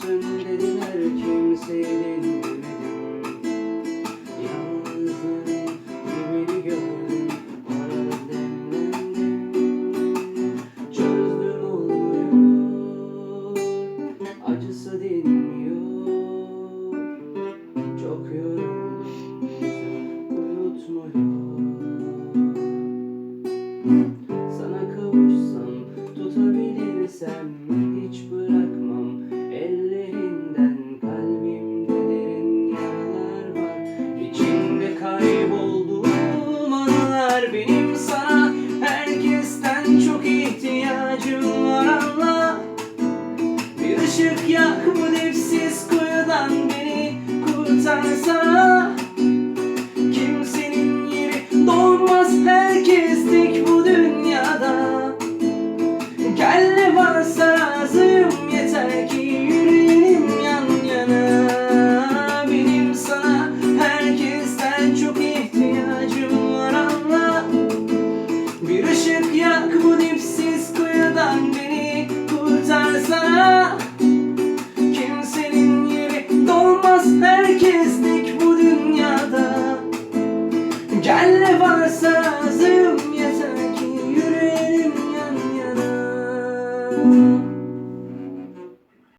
Küçüksün dediler kimseye dinlemedim Yalnızlığın dibini gördüm Arada demlendim Çözdüm olmuyor Acısı dinmiyor. Çok yoruldum Unutmuyor Sana kavuşsam tutabilirsem benim sana Herkesten çok ihtiyacım var anla Bir ışık yak bu dipsiz kuyudan beni kurtarsana Bir ışık yak bu dipsiz kuyudan beni kurtarsana Kimsenin yeri dolmaz herkeslik bu dünyada. Gel ne varsa lazım yeter ki yürüyelim yan yana.